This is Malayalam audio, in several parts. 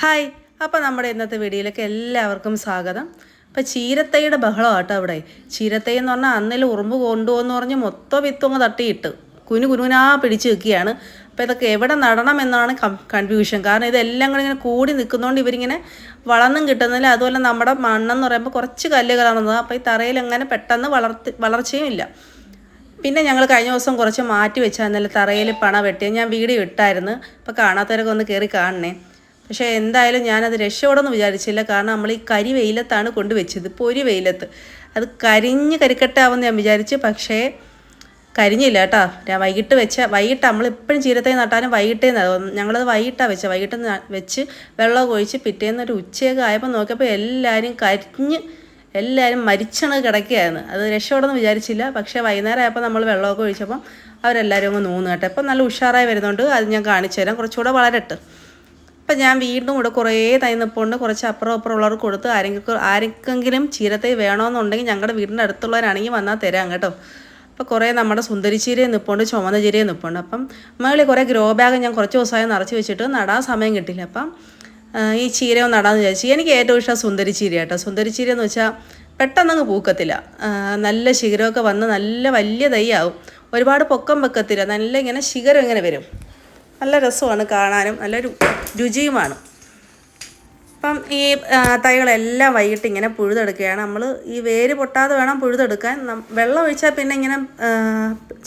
ഹായ്. അപ്പോൾ നമ്മുടെ ഇന്നത്തെ വീഡിയോയിലേക്ക് എല്ലാവർക്കും സ്വാഗതം. അപ്പോൾ ചീരത്തൈയുടെ ആട്ടോ അവിടെ ചീരത്തൈ എന്ന് പറഞ്ഞാൽ അന്നിൽ ഉറുമ്പ് കൊണ്ടുപോകുമെന്ന് പറഞ്ഞ് മൊത്തം വിത്തങ്ങ് തട്ടിയിട്ട് കുനു കുനുനാ പിടിച്ച് വെക്കുകയാണ്. അപ്പോൾ ഇതൊക്കെ എവിടെ നടണം എന്നാണ് കൺഫ്യൂഷൻ കാരണം ഇതെല്ലാം കൂടി ഇങ്ങനെ കൂടി നിൽക്കുന്നതുകൊണ്ട് ഇവരിങ്ങനെ വളർന്നും കിട്ടുന്നില്ല. അതുപോലെ നമ്മുടെ മണ്ണെന്ന് പറയുമ്പോൾ കുറച്ച് കല്ല് അപ്പോൾ ഈ തറയിൽ അങ്ങനെ പെട്ടെന്ന് വളർത്തി വളർച്ചയും ഇല്ല. പിന്നെ ഞങ്ങൾ കഴിഞ്ഞ ദിവസം കുറച്ച് മാറ്റി വെച്ചാൽ തറയിൽ പണ വെട്ടിയ. ഞാൻ വീഡിയോ ഇട്ടായിരുന്നു. അപ്പോൾ കാണാത്തവരൊക്കെ ഒന്ന് കയറി കാണണേ. പക്ഷേ എന്തായാലും ഞാനത് രക്ഷപ്പെടുമെന്ന് വിചാരിച്ചില്ല. കാരണം നമ്മൾ ഈ കരി വെയിലത്താണ് കൊണ്ടുവച്ചത് പൊരി വെയിലത്ത്. അത് കരിഞ്ഞ് കരിക്കട്ടാവെന്ന് ഞാൻ വിചാരിച്ചു. പക്ഷേ കരിഞ്ഞില്ല കേട്ടോ. ഞാൻ വൈകിട്ട് വെച്ച വൈകിട്ട് നമ്മൾ എപ്പോഴും ചീരത്തേ നട്ടാലും വൈകിട്ടേ ഞങ്ങളത് വൈകിട്ടാണ് വെച്ചത് വൈകിട്ട് വെച്ച് വെള്ളം ഒഴിച്ച് പിറ്റേന്ന് ഒരു ഉച്ചയൊക്കെ ആയപ്പോൾ നോക്കിയപ്പോൾ എല്ലാവരും കരിഞ്ഞ് എല്ലാവരും മരിച്ചണ് കിടക്കുകയായിരുന്നു. അത് രക്ഷപ്പെടുമെന്ന് വിചാരിച്ചില്ല. പക്ഷേ വൈകുന്നേരം ആയപ്പോൾ നമ്മൾ വെള്ളമൊക്കെ ഒഴിച്ചപ്പം അവരെല്ലാവരും അങ്ങ് നൂന്ന് കേട്ടോ. ഇപ്പം നല്ല ഉഷാറായി വരുന്നുണ്ട്. അത് ഞാൻ കാണിച്ചു തരാം. കുറച്ചുകൂടെ വളരട്ടെ. അപ്പം ഞാൻ വീണ്ടും ഇവിടെ കുറേ തൈ നിൽപ്പുണ്ട് കുറച്ച് അപ്പുറം അപ്പുറം ഉള്ളവർക്ക് കൊടുത്ത് ആരെങ്കിലും ആർക്കെങ്കിലും ചീരത്തൈ വേണമെന്നുണ്ടെങ്കിൽ ഞങ്ങളുടെ വീടിന്റെ അടുത്തുള്ളവരാണെങ്കിൽ വന്നാൽ തരാം കേട്ടോ. അപ്പോൾ കുറേ നമ്മുടെ സുന്ദരി ചീരയും നിൽപ്പുണ്ട് ചുമന്ന ചീരയും നിൽപ്പുണ്ട് അപ്പം മകളി കുറേ ഗ്രോ ബാഗ് ഞാൻ കുറച്ച് ദിവസമായി നിറച്ച് വെച്ചിട്ട് നടാൻ സമയം കിട്ടില്ല അപ്പം ഈ ചീര ഒന്ന് നടാന്ന് വിചാരിച്ചു എനിക്ക് ഏറ്റവും ഇഷ്ടം സുന്ദരി ചീര കേട്ടോ. സുന്ദരി ചീര എന്ന് വെച്ചാൽ പെട്ടെന്നങ്ങ് പൂക്കത്തില്ല. നല്ല ശിഖരമൊക്കെ വന്ന് നല്ല വലിയ തൈയാവും. ഒരുപാട് പൊക്കം വെക്കത്തില്ല. നല്ല ഇങ്ങനെ ശിഖരം ഇങ്ങനെ വരും. നല്ല രസമാണ് കാണാനും നല്ലൊരു രുചിയുമാണ്. അപ്പം ഈ തൈകളെല്ലാം വൈകിട്ട് ഇങ്ങനെ പുഴുതെടുക്കുകയാണ്. നമ്മൾ ഈ വേര് പൊട്ടാതെ വേണം പുഴുതെടുക്കാൻ. വെള്ളം ഒഴിച്ചാൽ പിന്നെ ഇങ്ങനെ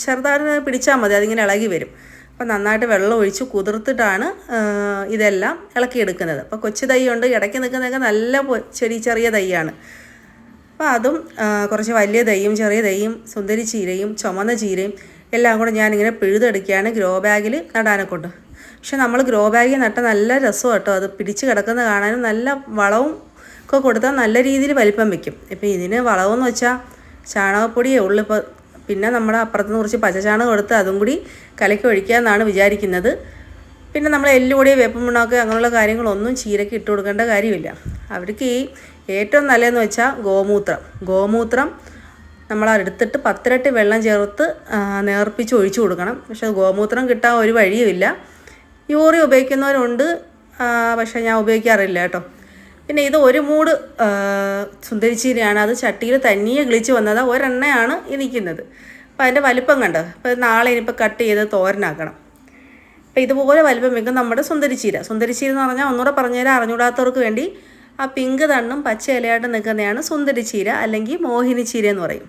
ചെറുതായിട്ട് പിടിച്ചാൽ മതി അതിങ്ങനെ ഇളകി വരും. അപ്പം നന്നായിട്ട് വെള്ളം ഒഴിച്ച് കുതിർത്തിട്ടാണ് ഇതെല്ലാം ഇളക്കിയെടുക്കുന്നത്. അപ്പോൾ കൊച്ചു തൈ ഉണ്ട് ഇടയ്ക്ക് നിൽക്കുന്നതൊക്കെ നല്ല ചെടി ചെറിയ ചെറിയ തൈയാണ്. അപ്പോൾ അതും കുറച്ച് വലിയ തൈയും ചെറിയ തൈയും സുന്ദരി ചീരയും ചുമന്ന ചീരയും എല്ലാം കൂടെ ഞാനിങ്ങനെ പിഴുതെടുക്കുകയാണ് ഗ്രോ ബാഗിൽ നടാനെ കൊണ്ട്. പക്ഷെ നമ്മൾ ഗ്രോ ബാഗിൽ നട്ട നല്ല രസം കേട്ടോ. അത് പിടിച്ച് കിടക്കുന്ന കാണാനും നല്ല വളവും ഒക്കെ കൊടുത്താൽ നല്ല രീതിയിൽ വലിപ്പം വെക്കും ഇപ്പം ഇതിന് വളമെന്ന് വെച്ചാൽ ചാണകപ്പൊടിയേ ഉള്ളൂ. ഇപ്പോൾ പിന്നെ നമ്മൾ അപ്പുറത്തുനിന്ന് കുറച്ച് പച്ചചാണകം എടുത്ത് അതും കൂടി കലക്കി ഒഴിക്കുക എന്നാണ് വിചാരിക്കുന്നത്. പിന്നെ നമ്മൾ എല്ലുപൊടി വേപ്പം പിണ്ണാക്ക് അങ്ങനെയുള്ള കാര്യങ്ങളൊന്നും ചീരയ്ക്ക് ഇട്ട് കൊടുക്കേണ്ട കാര്യമില്ല. അവർക്ക് ഈ ഏറ്റവും നല്ലതെന്ന് വെച്ചാൽ ഗോമൂത്രം. ഗോമൂത്രം നമ്മൾ എടുത്തിട്ട് പത്തിരട്ടി വെള്ളം ചേർത്ത് നേർപ്പിച്ച് ഒഴിച്ചു കൊടുക്കണം. പക്ഷെ ഗോമൂത്രം കിട്ടാൻ ഒരു വഴിയുമില്ല. യൂറിയ ഉപയോഗിക്കുന്നവരുണ്ട് പക്ഷെ ഞാൻ ഉപയോഗിക്കാറില്ല കേട്ടോ. പിന്നെ ഇത് ഒരു മൂട് സുന്ദരിച്ചീരയാണ്. അത് ചട്ടിയിൽ തനിയെ കിളിച്ച് വന്നത് ഒരെണ്ണയാണ് ഇരിക്കുന്നത് അപ്പോൾ അതിന്റെ വലിപ്പം കണ്ടോ? അപ്പോൾ നാളെ ഇനിയിപ്പോൾ കട്ട് ചെയ്ത് തോരനാക്കണം. അപ്പോൾ ഇതുപോലെ വലിപ്പം വെക്കും നമ്മുടെ സുന്ദരിച്ചീര. സുന്ദരിച്ചീര എന്ന് പറഞ്ഞാൽ ഒന്നുകൂടെ പറഞ്ഞുതരാൻ അറിഞ്ഞൂടാത്തവർക്ക് വേണ്ടി ആ പിങ്ക് തണ്ണും പച്ച ഇലയായിട്ട് നിൽക്കുന്നതാണ് സുന്ദരി ചീര അല്ലെങ്കിൽ മോഹിനി ചീര എന്ന് പറയും.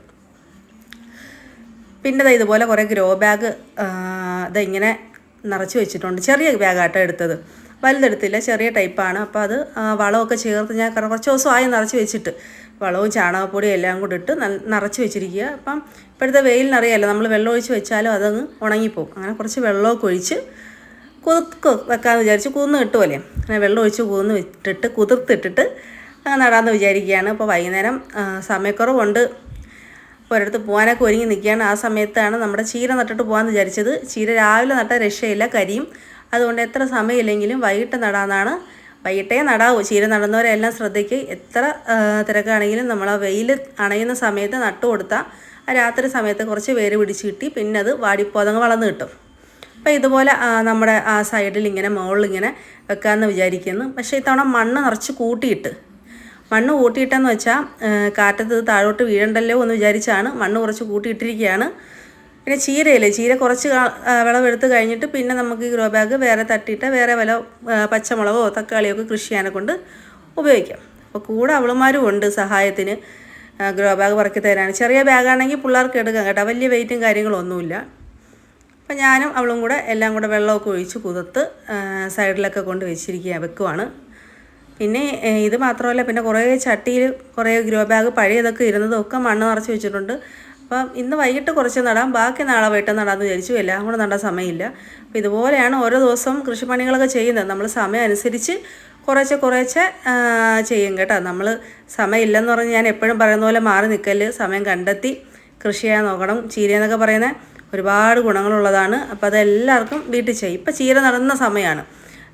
പിന്നെ ഇതുപോലെ കുറേ ഗ്രോ ബാഗ് ഇതിങ്ങനെ നിറച്ച് വെച്ചിട്ടുണ്ട്. ചെറിയ ബാഗാട്ടോ എടുത്തത്. വലുതെടുത്തില്ല ചെറിയ ടൈപ്പാണ്. അപ്പോൾ അത് വളമൊക്കെ ചേർത്ത് ഞാൻ കുറച്ച് ദിവസമായി നിറച്ച് വെച്ചിട്ട്. വളവും ചാണകപ്പൊടിയും എല്ലാം കൂടി ഇട്ട് നിറച്ച് വെച്ചിരിക്കുക. അപ്പം ഇപ്പോഴത്തെ വെയിലിനറിയാമല്ലോ നമ്മൾ വെള്ളം ഒഴിച്ച് വെച്ചാലും അതങ്ങ് ഉണങ്ങിപ്പോകും അങ്ങനെ കുറച്ച് വെള്ളമൊക്കെ ഒഴിച്ച് കുതിർക്ക് വെക്കാമെന്ന് വിചാരിച്ച് കുതിർന്ന് കിട്ടുമല്ലേ അങ്ങനെ വെള്ളം ഒഴിച്ച് കുതിർന്ന് വിട്ടിട്ട് കുതിർത്തിട്ടിട്ട് നടാമെന്ന് വിചാരിക്കുകയാണ്. അപ്പോൾ വൈകുന്നേരം സമയക്കുറവുണ്ട്. ഒരിടത്ത് പോകാനൊക്കെ ഒരുങ്ങി നിൽക്കുകയാണ്. ആ സമയത്താണ് നമ്മുടെ ചീര നട്ടിട്ട് പോകാമെന്ന് വിചാരിച്ചത്. ചീര രാവിലെ നട്ട രക്ഷയില്ല കരിയും. അതുകൊണ്ട് എത്ര സമയമില്ലെങ്കിലും വൈകിട്ട് നടാമെന്നാണ് വൈകിട്ടേ നടാവൂ. ചീര നടുന്നവരെല്ലാം ശ്രദ്ധിക്കുക എത്ര തിരക്കാണെങ്കിലും നമ്മൾ ആ വെയിൽ അണയുന്ന സമയത്ത് നട്ടു കൊടുത്താൽ ആ രാത്രി സമയത്ത് കുറച്ച് വേര് പിടിച്ച് കിട്ടി. പിന്നെ അത് വാടിപ്പോതങ്ങ് വളർന്ന് കിട്ടും. അപ്പോൾ ഇതുപോലെ നമ്മുടെ ആ സൈഡിൽ ഇങ്ങനെ മുകളിൽ ഇങ്ങനെ വെക്കാമെന്ന് വിചാരിക്കുന്നു. പക്ഷേ ഇത്തവണ മണ്ണ് നിറച്ച് കൂട്ടിയിട്ട്. മണ്ണ് കൂട്ടിയിട്ടെന്ന് വെച്ചാൽ കാറ്റത്ത് താഴോട്ട് വീഴണ്ടല്ലോ എന്ന് വിചാരിച്ചാണ് മണ്ണ് കുറച്ച് കൂട്ടിയിട്ടിരിക്കുകയാണ് പിന്നെ ചീരയില്ലേ? ചീര കുറച്ച് വിളവെടുത്ത് കഴിഞ്ഞിട്ട് പിന്നെ നമുക്ക് ഗ്രോ ബാഗ് വേറെ തട്ടിയിട്ട് വേറെ വല്ല പച്ചമുളകോ തക്കാളിയോ ഒക്കെ കൃഷി ചെയ്യാനെ കൊണ്ട് ഉപയോഗിക്കാം. അപ്പോൾ കൂടെ അവളുമാരും ഉണ്ട് സഹായത്തിന് ഗ്രോ ബാഗ് പറക്കി തരാൻ ചെറിയ ബാഗാണെങ്കിൽ പിള്ളേർക്ക് എടുക്കാം കേട്ടോ. വലിയ വെയിറ്റും കാര്യങ്ങളൊന്നുമില്ല. അപ്പം ഞാനും അവളും കൂടെ എല്ലാം കൂടെ വെള്ളമൊക്കെ ഒഴിച്ച് കുതിർത്ത് സൈഡിലൊക്കെ കൊണ്ട് വെച്ചിരിക്കുക വെക്കുവാണ്. പിന്നെ ഇത് മാത്രമല്ല പിന്നെ കുറേ ചട്ടിയിൽ കുറേ ഗ്രോ ബാഗ് പഴയതൊക്കെ ഇരുന്നതും ഒക്കെ മണ്ണ് നിറച്ച് വെച്ചിട്ടുണ്ട്. അപ്പം ഇന്ന് വൈകിട്ട് കുറച്ച് നടാം ബാക്കി നാളെ വൈകിട്ട് നടാമെന്ന് വിചാരിച്ചു എല്ലാം കൂടെ നടാൻ സമയമില്ല. അപ്പോൾ ഇതുപോലെയാണ് ഓരോ ദിവസവും കൃഷിപ്പണികളൊക്കെ ചെയ്യുന്നത്. നമ്മൾ സമയം അനുസരിച്ച് കുറേശ്ശെ കുറേശ്ശെ ചെയ്യും കേട്ടോ. നമ്മൾ സമയമില്ലെന്ന് പറഞ്ഞ് ഞാൻ എപ്പോഴും പറയുന്ന പോലെ മാറി നിൽക്കൽ സമയം കണ്ടെത്തി കൃഷി ചെയ്യാൻ നോക്കണം. ചീരയെന്നൊക്കെ പറയുന്നത് ഒരുപാട് ഗുണങ്ങളുള്ളതാണ്. അപ്പോൾ അതെല്ലാവർക്കും വീട്ടിൽ ചെയ്യും. ഇപ്പം ചീര നടുന്ന സമയമാണ്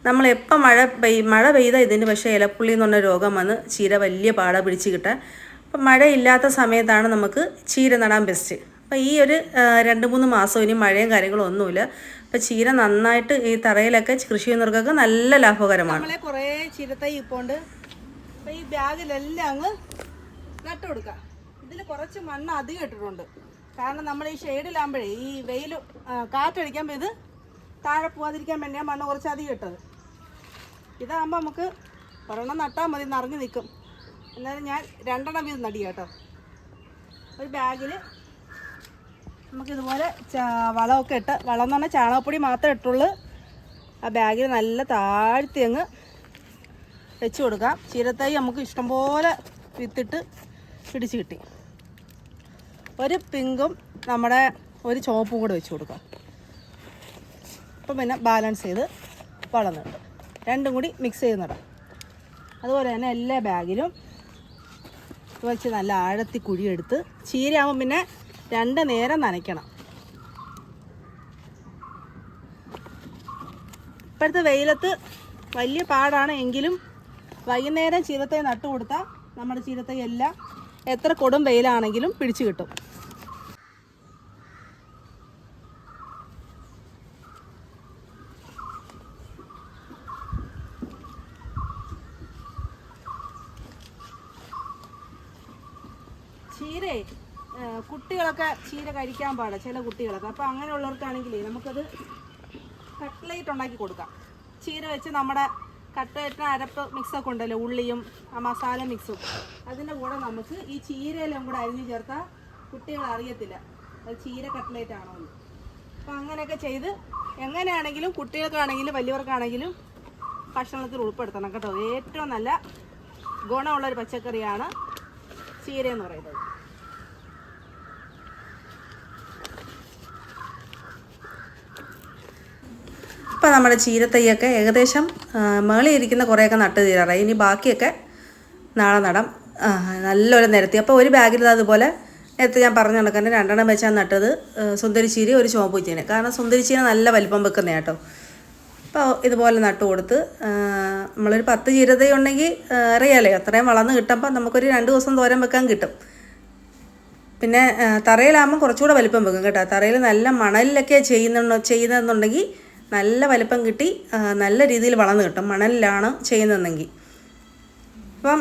നമ്മൾ എപ്പോൾ മഴ പെയ് മഴ പെയ്താൽ ഇതിന് പക്ഷേ ഇലപ്പുള്ളി എന്ന് പറഞ്ഞ രോഗം വന്ന് ചീര വലിയ പാട പിടിച്ച് കിട്ടാൻ. അപ്പം മഴയില്ലാത്ത സമയത്താണ് നമുക്ക് ചീര നടാൻ ബെസ്റ്റ് അപ്പോൾ ഈ ഒരു രണ്ട് മൂന്ന് മാസം ഇനി മഴയും കാര്യങ്ങളും ഒന്നുമില്ല. അപ്പോൾ ചീര നന്നായിട്ട് ഈ തറയിലൊക്കെ കൃഷി ചെയ്യുന്നവർക്കൊക്കെ നല്ല ലാഭകരമാണ്. കുറേ ചിരത്തൈ ഇപ്പോണ്ട് അപ്പോൾ ഈ ബാഗിലെല്ലാം അങ്ങ് നട്ടു കൊടുക്കാം ഇതിൽ കുറച്ച് മണ്ണ് അധികം ഇട്ടിട്ടുണ്ട്. കാരണം നമ്മൾ ഈ ഷെയ്ഡിലാകുമ്പോഴേ ഈ വെയിൽ കാറ്റടിക്കുമ്പോൾ ഇത് താഴെ പോവാതിരിക്കാൻ വേണ്ടിയാണ് മണ്ണ് കുറച്ച് അധികം ഇട്ടത്. ഇതാകുമ്പോൾ നമുക്ക് ഒരെണ്ണം നട്ടാൽ മതി നിറഞ്ഞു നിൽക്കും എന്നാലും ഞാൻ രണ്ടെണ്ണം വീതം നടി കേട്ടോ. ഒരു ബാഗിൽ നമുക്കിതുപോലെ വളമൊക്കെ ഇട്ട് വളം എന്ന് പറഞ്ഞാൽ ചാണകപ്പൊടി മാത്രമേ ഇട്ടുള്ളൂ. ആ ബാഗിൽ നല്ല താഴ്ത്തി അങ്ങ് വെച്ച് കൊടുക്കാം. ചീരത്തൈ നമുക്ക് ഇഷ്ടംപോലെ വിത്തിട്ട് പിടിച്ച് കിട്ടി. ഒരു പിങ്കും നമ്മുടെ ഒരു ചുവപ്പും കൂടെ വെച്ച് കൊടുക്കാം. അപ്പം പിന്നെ ബാലൻസ് ചെയ്ത് വളർന്നിട്ട് രണ്ടും കൂടി മിക്സ് ചെയ്ത് നടാം അതുപോലെ തന്നെ എല്ലാ ബാഗിലും വെച്ച് നല്ല ആഴത്തി കുഴിയെടുത്ത് ചീരയാകുമ്പോൾ പിന്നെ രണ്ട് നേരം നനയ്ക്കണം. ഇപ്പോഴത്തെ വെയിലത്ത് വലിയ പാടാണ് എങ്കിലും വൈകുന്നേരം ചീരത്തൈ നട്ടു കൊടുത്താൽ നമ്മുടെ ചീരത്തൈ എല്ലാം എത്ര കൊടും വെയിലാണെങ്കിലും പിടിച്ചു കിട്ടും. ചീരേ കുട്ടികളൊക്കെ ചീര കഴിക്കാൻ പാടില്ല ചില കുട്ടികളൊക്കെ. അപ്പോൾ അങ്ങനെയുള്ളവർക്കാണെങ്കിലേ നമുക്കത് കട്ട്ലേറ്റ് ഉണ്ടാക്കി കൊടുക്കാം. ചീര വെച്ച് നമ്മുടെ കട്ട്ലേറ്റിന് അരപ്പ് മിക്സൊക്കെ ഉണ്ടല്ലോ ഉള്ളിയും ആ മസാല മിക്സും അതിന്റെ കൂടെ നമുക്ക് ഈ ചീരയെല്ലാം കൂടെ അരിഞ്ഞു ചേർത്താൽ കുട്ടികൾ അറിയത്തില്ല. അത് ചീര കട്ട്ലേറ്റ് ആണോ എന്ന്. അപ്പം അങ്ങനെയൊക്കെ ചെയ്ത് എങ്ങനെയാണെങ്കിലും കുട്ടികൾക്കാണെങ്കിലും വലിയവർക്കാണെങ്കിലും ഭക്ഷണത്തിൽ ഉൾപ്പെടുത്തണം കേട്ടോ. ഏറ്റവും നല്ല ഗുണമുള്ളൊരു പച്ചക്കറിയാണ് ചീര എന്ന് പറയുന്നത്. ഇപ്പോൾ നമ്മുടെ ചീരത്തൈയൊക്കെ ഏകദേശം മേളിയിരിക്കുന്ന കുറേയൊക്കെ നട്ട് തീരാറായി. ഇനി ബാക്കിയൊക്കെ നാളെ നടാം. നല്ലൊരു നിരത്തി. അപ്പോൾ ഒരു ബാഗിൽ അതുപോലെ നേരത്തെ ഞാൻ പറഞ്ഞു കണക്ക് രണ്ടെണ്ണം വെച്ചാൽ നട്ടത് സുന്ദരിച്ചീരി ഒരു ചുവപ്പ് ചീന കാരണം സുന്ദരിച്ചീനെ നല്ല വലിപ്പം വെക്കുന്ന കേട്ടോ. അപ്പോൾ ഇതുപോലെ നട്ട് കൊടുത്ത് നമ്മളൊരു പത്ത് ചീരതൈ ഉണ്ടെങ്കിൽ ആ, അറിയാലോ അത്രയും വളർന്ന് കിട്ടുമ്പോൾ നമുക്കൊരു രണ്ട് ദിവസം തോരൻ വെക്കാൻ കിട്ടും. പിന്നെ തറയിലാകുമ്പോൾ കുറച്ചുകൂടെ വലിപ്പം വെക്കും കേട്ടോ. തറയിൽ നല്ല മണലിലൊക്കെ ചെയ്യുന്നുണ്ടോ ചെയ്യുന്നതെന്നുണ്ടെങ്കിൽ നല്ല വലിപ്പം കിട്ടി നല്ല രീതിയിൽ വളർന്നു കിട്ടും മണലിലാണ് ചെയ്യുന്നതെങ്കിൽ. അപ്പം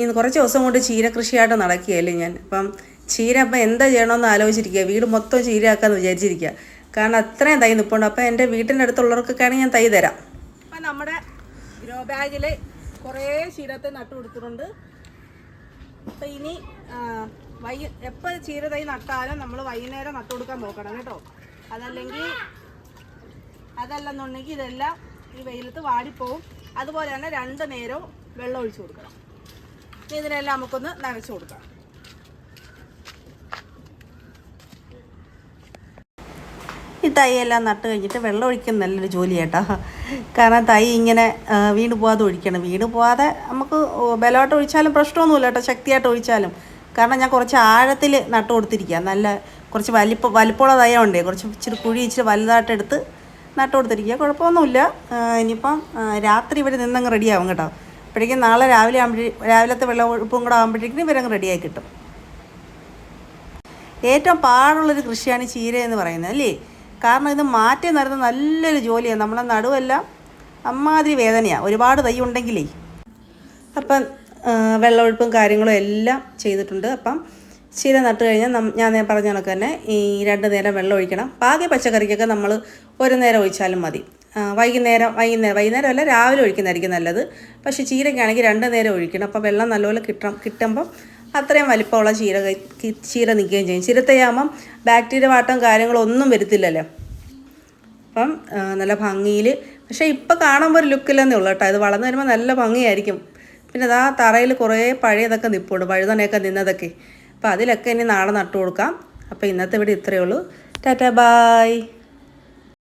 ഇന്ന് കുറച്ച് ദിവസം കൊണ്ട് ചീര കൃഷിയായിട്ട് നടക്കുകയല്ലേ ഞാൻ. അപ്പം ചീര അപ്പം എന്താ ചെയ്യണമെന്ന് ആലോചിച്ചിരിക്കുക. വീട് മൊത്തം ചീരയാക്കാമെന്ന് വിചാരിച്ചിരിക്കുക. കാരണം അത്രയും തൈ നിൽപ്പുണ്ട് അപ്പം എന്റെ വീട്ടിന്റെ അടുത്തുള്ളവർക്കൊക്കെ ആണെങ്കിൽ ഞാൻ തൈ തരാം. അപ്പം നമ്മുടെ ഗ്രോ ബാഗിൽ കുറേ ചീരത്തെ നട്ടു കൊടുത്തിട്ടുണ്ട്. അപ്പം ഇനി വൈ എപ്പോൾ ചീര തൈ നട്ടാലും നമ്മൾ വൈകുന്നേരം നട്ടു കൊടുക്കാൻ നോക്കണം കേട്ടോ. അതല്ലെങ്കിൽ അതല്ലെന്നുണ്ടെങ്കിൽ ഇതെല്ലാം ഈ വെയിലത്ത് വാടിപ്പോവും. അതുപോലെ തന്നെ രണ്ട് നേരവും വെള്ളം ഒഴിച്ചു കൊടുക്കണം. ഇതിനെല്ലാം നമുക്കൊന്ന് നനച്ചു കൊടുക്കാം. ഈ തൈ എല്ലാം നട്ട് കഴിഞ്ഞിട്ട് വെള്ളം ഒഴിക്കുന്ന നല്ലൊരു ജോലി കേട്ടോ കാരണം തൈ ഇങ്ങനെ വീണ് പോവാതെ ഒഴിക്കണം. വീണ് പോവാതെ നമുക്ക് ബലമായിട്ട് ഒഴിച്ചാലും പ്രശ്നമൊന്നുമില്ല കേട്ടോ ശക്തിയായിട്ട് ഒഴിച്ചാലും. കാരണം ഞാൻ കുറച്ച് ആഴത്തിൽ നട്ട് കൊടുത്തിരിക്കുക നല്ല കുറച്ച് വലിപ്പ വലിപ്പമുള്ള തൈ ഉണ്ടേ കുറച്ച് ഇച്ചിരി കുഴി ഇച്ചിരി വലുതായിട്ട് എടുത്ത് നട്ട് കൊടുത്തിരിക്കുക. കുഴപ്പമൊന്നുമില്ല. ഇനിയിപ്പം രാത്രി ഇവർ നിന്നങ്ങ് റെഡിയാവും കേട്ടോ. അപ്പോഴേക്കും നാളെ രാവിലെ ആകുമ്പോഴേ രാവിലത്തെ വെള്ളം ഒഴുപ്പും കൂടെ ആകുമ്പോഴേക്കും ഇവരങ്ങ് റെഡിയായി കിട്ടും. ഏറ്റവും പാടുള്ളൊരു കൃഷിയാണ് ചീര എന്ന് പറയുന്നത് അല്ലേ? കാരണം ഇത് മാറ്റി നടുന്ന നല്ലൊരു ജോലിയാണ്. നമ്മളെ നടുവെല്ലാം അമ്മാതിരി വേദനയാണ് ഒരുപാട് തൈ ഉണ്ടെങ്കിലേ. അപ്പം വെള്ളമൊഴുപ്പും കാര്യങ്ങളും എല്ലാം ചെയ്തിട്ടുണ്ട്. അപ്പം ചീര നട്ട് കഴിഞ്ഞാൽ ഞാൻ പറഞ്ഞ കണക്ക് തന്നെ ഈ രണ്ട് നേരം വെള്ളം ഒഴിക്കണം. പാകി പച്ചക്കറിക്കൊക്കെ നമ്മൾ ഒരു നേരം ഒഴിച്ചാലും മതി. വൈകുന്നേരം വൈകുന്നേരം വൈകുന്നേരം അല്ല രാവിലെ ഒഴിക്കുന്നതായിരിക്കും നല്ലത്. പക്ഷേ ചീരക്കാണെങ്കിൽ രണ്ട് നേരം ഒഴിക്കണം. അപ്പോൾ വെള്ളം നല്ലപോലെ കിട്ടണം കിട്ടുമ്പം അത്രയും വലിപ്പമുള്ള ചീര ചീര നിൽക്കുകയും ചെയ്യും. ചീരത്തയാകുമ്പം ബാക്ടീരിയ വാട്ടം കാര്യങ്ങളൊന്നും വരുത്തില്ലല്ലോ. അപ്പം നല്ല ഭംഗിയിൽ പക്ഷേ ഇപ്പോൾ കാണുമ്പോൾ ഒരു ലുക്കില്ലെന്നേ ഉള്ളൂ കേട്ടോ. ഇത് വളർന്നു വരുമ്പോൾ നല്ല ഭംഗിയായിരിക്കും. പിന്നെ അതാ തറയിൽ കുറേ പഴയതൊക്കെ നിൽപ്പുണ്ട് വഴുതനയൊക്കെ നിന്നതൊക്കെ. അപ്പോൾ അതിലൊക്കെ ഇനി നാളെ നട്ടു കൊടുക്കാം. അപ്പോൾ ഇന്നത്തെ ഇവിടെ ഇത്രയേ ഉള്ളൂ. Tata bye.